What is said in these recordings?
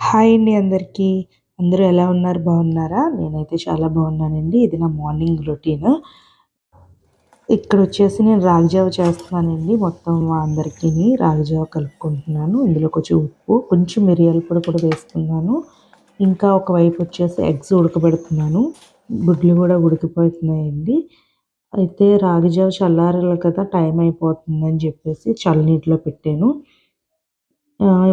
Hi అండి అందరికీ. అందరూ ఎలా ఉన్నారు? బాగున్నారా? నేనైతే చాలా బాగున్నానండి. ఇది నా మార్నింగ్ రొటీన్. ఇక్కడ వచ్చేసి నేను రాగిజావ చేస్తున్నానండి. మొత్తం అందరికీ రాగిజావ కలుపుకుంటున్నాను. ఇందులో కొంచెం ఉప్పు కొంచెం మిరియాల పొడి కూడా వేసుకున్నాను ఇంకా ఒకవైపు వచ్చేసి ఎగ్స్ ఉడకబెడుతున్నాను. గుడ్లు కూడా ఉడికిపోతున్నాయండి. అయితే రాగిజావ చల్లారాలి కదా టైం అయిపోతుందని చెప్పేసి చల్లనీటిలో పెట్టాను.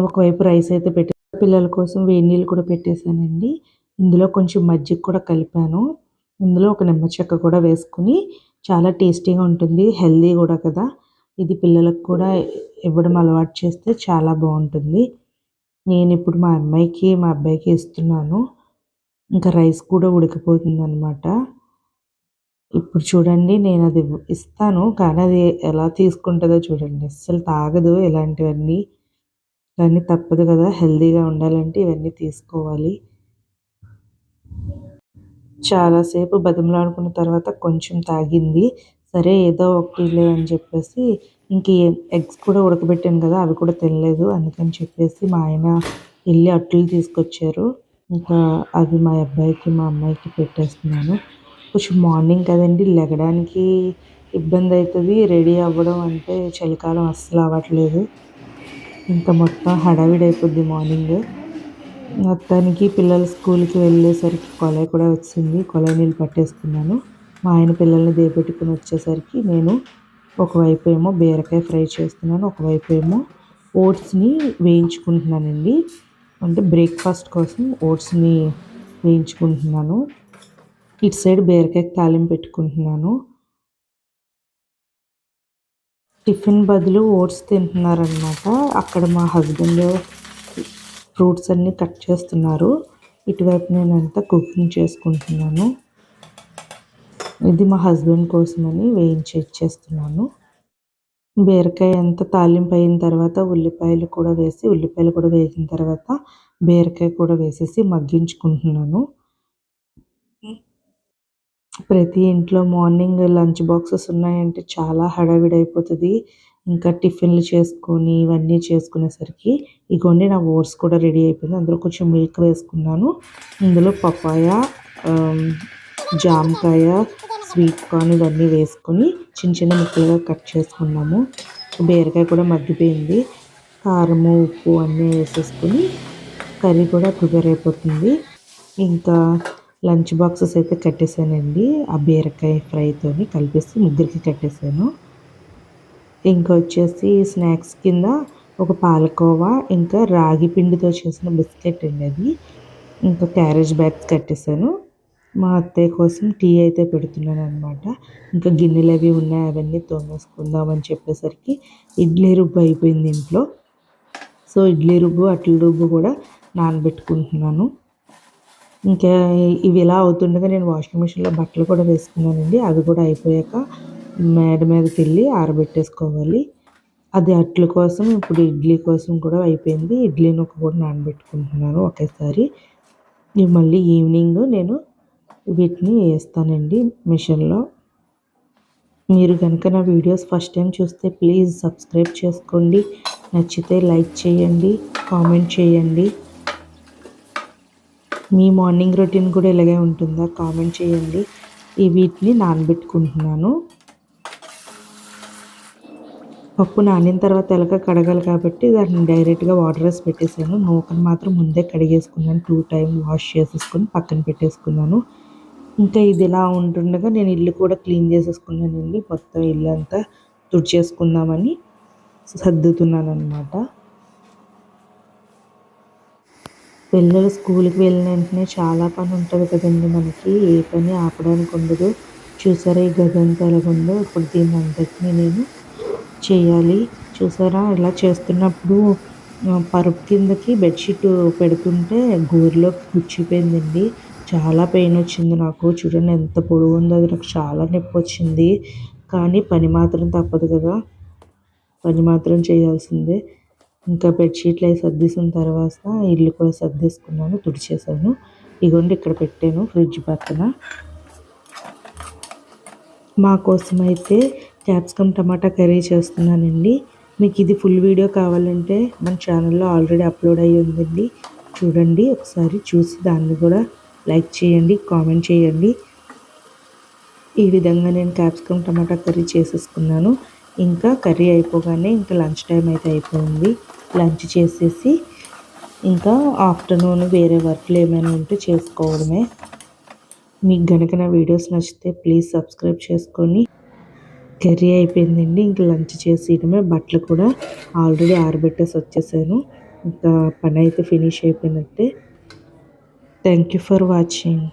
ఒకవైపు రైస్ అయితే పెట్టి పిల్లల కోసం వేడి నీళ్ళు కూడా పెట్టేశానండి. ఇందులో కొంచెం మజ్జిగ కూడా కలిపాను. ఇందులో ఒక నిమ్మ చెక్క కూడా వేసుకుని చాలా టేస్టీగా ఉంటుంది హెల్దీ కూడా కదా. ఇది పిల్లలకు కూడా ఇవ్వడం అలవాటు చేస్తే చాలా బాగుంటుంది. నేను ఇప్పుడు మా అమ్మాయికి మా అబ్బాయికి ఇస్తున్నాను. ఇంకా రైస్ కూడా ఉడికిపోతుంది అనమాట ఇప్పుడు చూడండి నేను అది ఇస్తాను కానీ అది ఎలా తీసుకుంటుందో చూడండి. అస్సలు తాగదు ఇలాంటివన్నీ. కానీ తప్పదు కదా హెల్దీగా ఉండాలంటే ఇవన్నీ తీసుకోవాలి. చాలాసేపు బతిమలాడుకున్న తర్వాత కొంచెం తాగింది. సరే ఏదో ఒకటి అని చెప్పేసి ఇంక ఎగ్స్ కూడా ఉడకబెట్టాను కదా అవి కూడా తినలేదు. అందుకని చెప్పేసి మా ఆయన వెళ్ళి అట్లు తీసుకొచ్చారు. ఇంకా అవి మా అబ్బాయికి మా అమ్మాయికి పెట్టేస్తున్నాను. కొంచెం మార్నింగ్ కదండి లెగడానికి ఇబ్బంది అవుతుంది. రెడీ అవ్వడం అంటే చలికాలం అస్సలు అవ్వట్లేదు. ఇంకా మొత్తం హడావిడి అయిపోద్ది మార్నింగ్. మొత్తానికి పిల్లలు స్కూల్కి వెళ్ళేసరికి కొలై కూడా వచ్చింది. కొలై నీళ్ళు పట్టేసుకున్నాను మా ఆయన పిల్లల్ని దేపెట్టుకుని వచ్చేసరికి నేను ఒకవైపు ఏమో బీరకాయ ఫ్రై చేస్తున్నాను ఒకవైపు ఏమో ఓట్స్ని వేయించుకుంటున్నానండి. అంటే బ్రేక్ఫాస్ట్ కోసం ఓట్స్ని వేయించుకుంటున్నాను. ఇటు సైడ్ బీరకాయకి తాలింపు పెట్టుకుంటున్నాను. టిఫిన్ బదులు ఓట్స్ తింటున్నారనమాట అక్కడ మా హస్బెండ్ ఫ్రూట్స్ అన్నీ కట్ చేస్తున్నారు. ఇటువైపు నేనంతా కుకింగ్ చేసుకుంటున్నాను. ఇది మా హస్బెండ్ కోసమని వేయించి ఇచ్చేస్తున్నాను బీరకాయ అంతా తాలింపు అయిన తర్వాత ఉల్లిపాయలు కూడా వేసి ఉల్లిపాయలు కూడా వేసిన తర్వాత బీరకాయ కూడా వేసేసి మగ్గించుకుంటున్నాను. ప్రతి ఇంట్లో మార్నింగ్ లంచ్ బాక్సెస్ ఉన్నాయంటే చాలా హడావిడి అయిపోతుంది ఇంకా టిఫిన్లు చేసుకొని ఇవన్నీ చేసుకునేసరికి ఇగోండి నా ఓట్స్ కూడా రెడీ అయిపోయింది. అందులో కొంచెం మిల్క్ వేసుకున్నాను. ఇందులో పపాయ జామకాయ స్వీట్ కార్న్ ఇవన్నీ వేసుకొని చిన్న చిన్న ముక్కలుగా కట్ చేసుకున్నాము. బీరకాయ కూడా మగ్గిపోయింది. కారము ఉప్పు అన్నీ వేసేసుకొని కర్రీ కూడా ప్రిపేర్ అయిపోతుంది. ఇంకా లంచ్ బాక్సెస్ అయితే కట్టేశానండి. ఆ బీరకాయ ఫ్రైతో కలిపేసి ముగ్గురికి కట్టేశాను. ఇంకా వచ్చేసి స్నాక్స్ కింద ఒక పాలకోవా ఇంకా రాగి పిండితో చేసిన బిస్కెట్ అండి అది. ఇంకా క్యారేజ్ బ్యాగ్స్ కట్టేశాను. మా అత్తయ్య కోసం టీ అయితే పెడుతున్నాను అనమాట ఇంకా గిన్నెలు అవి ఉన్నాయి అవన్నీ తోమేసుకుందామని చెప్పేసరికి ఇడ్లీ రుబ్బు అయిపోయింది ఇంట్లో. సో ఇడ్లీ రుబ్బు అట్ల రుబ్బు కూడా నానబెట్టుకుంటున్నాను. ఇంకా ఇవి ఇలా అవుతుండగా నేను వాషింగ్ మిషన్లో బట్టలు కూడా వేసుకున్నానండి. అవి కూడా అయిపోయాక మేడ మీదకి వెళ్ళి ఆరబెట్టేసుకోవాలి. అది అట్ల కోసం ఇప్పుడు ఇడ్లీ కోసం కూడా అయిపోయింది. ఇడ్లీ ఒక కూడా నానబెట్టుకుంటున్నాను ఒకేసారి. ఇవి మళ్ళీ ఈవినింగ్ నేను వీటిని వేస్తానండి మిషన్లో. మీరు కనుక నా వీడియోస్ ఫస్ట్ టైం చూస్తే ప్లీజ్ సబ్స్క్రైబ్ చేసుకోండి. నచ్చితే లైక్ చేయండి కామెంట్ చేయండి. మీ మార్నింగ్ రొటీన్ కూడా ఇలాగే ఉంటుందా? కామెంట్ చేయండి. ఈ వీటిని నానబెట్టుకుంటున్నాను. పప్పు నానిన తర్వాత ఎలాగ కడగాలి కాబట్టి దాన్ని డైరెక్ట్గా వాటర్ వేసి పెట్టేశాను. నూకను మాత్రం ముందే కడిగేసుకున్నాను. టూ టైం వాష్ చేసేసుకొని పక్కన పెట్టేసుకున్నాను. ఇంకా ఇది ఇలా ఉంటుండగా నేను ఇల్లు కూడా క్లీన్ చేసేసుకున్నానండి. మొత్తం ఇల్లు అంతా తుడిచేసుకుందామని సర్దుతున్నాను అనమాట పిల్లలు స్కూల్కి వెళ్ళిన వెంటనే చాలా పని ఉంటుంది కదండి మనకి. ఏ పని ఆపడానికి ఉండదు. చూసారా ఈ గది అంతా ఎలాగుందో? ఇప్పుడు దీన్ని అంతటినీ నేను చేయాలి. చూసారా? ఇలా చేస్తున్నప్పుడు పరుపు కిందకి బెడ్షీట్ పెడుతుంటే గోరులో గుచ్చిపోయిందండి. చాలా పెయిన్ వచ్చింది నాకు. చూడండి ఎంత పొడవు ఉందో. అది నాకు చాలా నొప్పి వచ్చింది. కానీ పని మాత్రం తప్పదు కదా. పని మాత్రం చేయాల్సిందే. ఇంకా బెడ్షీట్లు అవి సర్దేసిన తర్వాత ఇల్లు కూడా సర్దేసుకున్నాను తుడిచేసాను ఇగోండి ఇక్కడ పెట్టాను ఫ్రిడ్జ్ పక్కన. మా కోసం అయితే క్యాప్సికమ్ టమాటా కర్రీ చేస్తున్నానండి. మీకు ఇది ఫుల్ వీడియో కావాలంటే మన ఛానల్లో ఆల్రెడీ అప్లోడ్ అయ్యి ఉందండి. చూడండి ఒకసారి చూసి దాన్ని కూడా లైక్ చేయండి కామెంట్ చేయండి. ఈ విధంగా నేను క్యాప్సికమ్ టమాటా కర్రీ చేసేసుకున్నాను. ఇంకా కర్రీ అయిపోగానే ఇంకా లంచ్ టైం అయితే అయిపోయింది. లంచ్ చేసేసి ఇంకా ఆఫ్టర్నూన్ వేరే వర్క్లు ఏమైనా ఉంటే చేసుకోవడమే. మీకు గనుక నా వీడియోస్ నచ్చితే ప్లీజ్ సబ్స్క్రైబ్ చేసుకొని కర్రీ అయిపోయిందండి. ఇంకా లంచ్ చేసేయడమే. బట్టలు కూడా ఆల్రెడీ ఆరబెట్టేసి వచ్చేసాను. ఇంకా పని అయితే ఫినిష్ అయిపోయినట్టే. Thank you for watching.